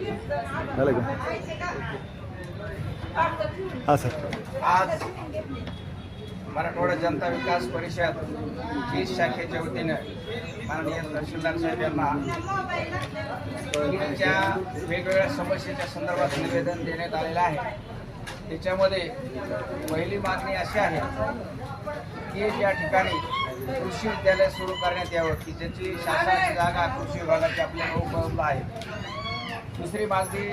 झालं का? हा सर. आज मराठवाडा जनता विकास परिषद वीज शाखेच्या वतीनं माननीय तहसीलदार साहेब यांना वेगवेगळ्या समस्येच्या संदर्भात निवेदन देण्यात आलेलं आहे. त्याच्यामध्ये पहिली मागणी अशी आहे की या ठिकाणी कृषी विद्यालय सुरू करण्यात यावं की ज्याची शासनाची जागा कृषी विभागाची आपल्याला उपलब्ध आहे दुसरी मागणी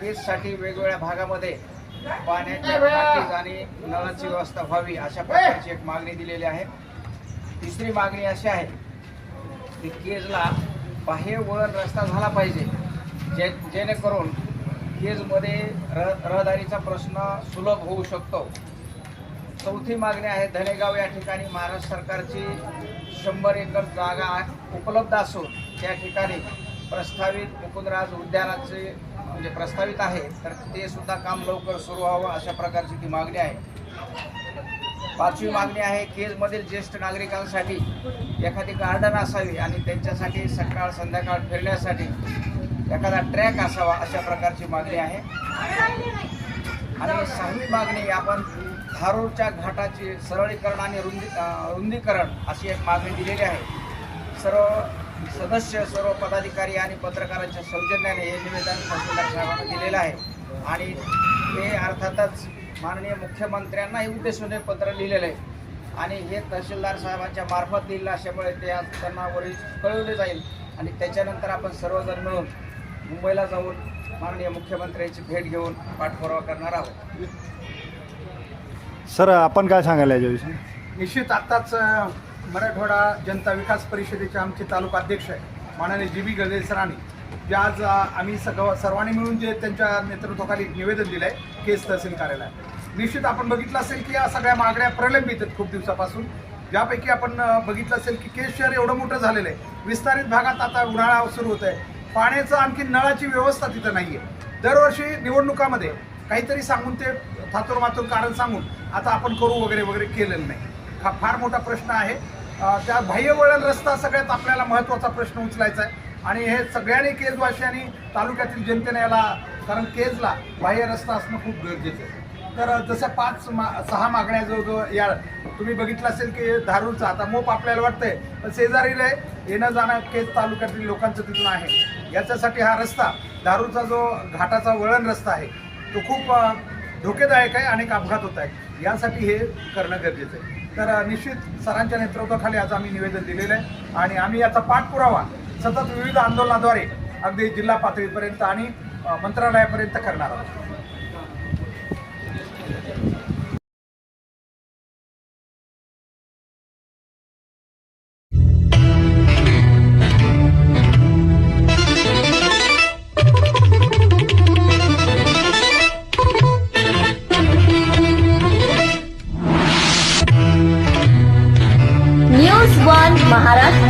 केससाठी वेगवेगळ्या भागामध्ये पाण्याच्या टाकीज आणि नळाची व्यवस्था व्हावी अशा प्रकारची एक मागणी दिलेली आहे. तिसरी मागणी अशी आहे की केजला बाह्य वळण रस्ता झाला पाहिजे. जे जेणेकरून केजमध्ये रह रहदारीचा प्रश्न सुलभ होऊ शकतो. चौथी मागणी आहे धनेगाव या ठिकाणी महाराष्ट्र सरकारची शंभर एकर जागा उपलब्ध असून त्या ठिकाणी प्रस्तावित मुकुंदराज उद्यानाचे म्हणजे प्रस्तावित आहे तर ते सुद्धा काम लवकर सुरू व्हावं अशा प्रकारची ती मागणी आहे. पाचवी मागणी आहे केजमधील ज्येष्ठ नागरिकांसाठी एखादी गार्डन असावी आणि त्यांच्यासाठी सकाळ संध्याकाळ फिरण्यासाठी एखादा ट्रॅक असावा अशा प्रकारची मागणी आहे. आणि सहावी मागणी आपण धारूरच्या घाटाची सरळीकरण आणि रुंदी रुंदीकरण अशी एक मागणी दिलेली आहे. सर्व सदस्य सर्व पदाधिकारी आणि पत्रकारांच्या सौजन्याने हे निवेदन तहसीलदार साहेबांना दिलेलं आहे. आणि हे अर्थातच माननीय मुख्यमंत्र्यांनाही उद्देशून हे पत्र लिहिलेलं आहे. आणि हे तहसीलदार साहेबांच्या मार्फत दिलेलं असल्यामुळे ते आज त्यांना वरील कळवले जाईल. आणि त्याच्यानंतर आपण सर्वजण मिळून मुंबईला जाऊन माननीय मुख्यमंत्र्यांची भेट घेऊन पाठपुरावा करणार आहोत. सर आपण काय सांगायला याच्याविषयी? निश्चित आत्ताच मराठवाडा जनता विकास परिषदेचे आमचे तालुका अध्यक्ष आहे माननीय जी बी गजे जे आज आम्ही सगळं सर्वांनी मिळून जे त्यांच्या नेतृत्वाखाली निवेदन दिलं आहे केस तहसील कार्यालयात. निश्चित आपण बघितलं असेल की या सगळ्या मागण्या प्रलंबित आहेत खूप दिवसापासून. ज्यापैकी आपण बघितलं असेल की केस शहर एवढं मोठं झालेलं आहे. विस्तारित भागात आता उन्हाळा सुरू होत आहे पाण्याचं आणखी नळाची व्यवस्था तिथं नाही आहे दरवर्षी निवडणुकामध्ये काहीतरी सांगून ते थातूर मातूर कारण सांगून आता आपण करू वगैरे वगैरे केलेलं नाही. हा फार मोठा प्रश्न आहे. त्या बाह्यवळण रस्ता सगळ्यात आपल्याला महत्त्वाचा प्रश्न उचलायचा आहे. आणि हे सगळ्यांनी केजवासियांनी तालुक्यातील जनतेने याला कारण केजला बाह्य रस्ता असणं खूप गरजेचं आहे. तर जसं पाच मा सहा मागण्या जवळजवळ या तुम्ही बघितलं असेल की धारूरचा आता मोप आपल्याला वाटतंय पण शेजारील येणं जाणं केज तालुक्यातील लोकांचं तिथून आहे. याच्यासाठी हा रस्ता धारूरचा जो घाटाचा वळण रस्ता आहे तो खूप धोकेदायक आहे अनेक अपघात होत आहेत यासाठी हे करणं गरजेचं आहे. तर निश्चित सरांच्या नेतृत्वाखाली आज आम्ही निवेदन दिलेलं आहे आणि आम्ही याचा पाठपुरावा सतत विविध आंदोलनाद्वारे अगदी जिल्हा पातळीपर्यंत आणि मंत्रालयापर्यंत करणार आहोत. Maharashtra.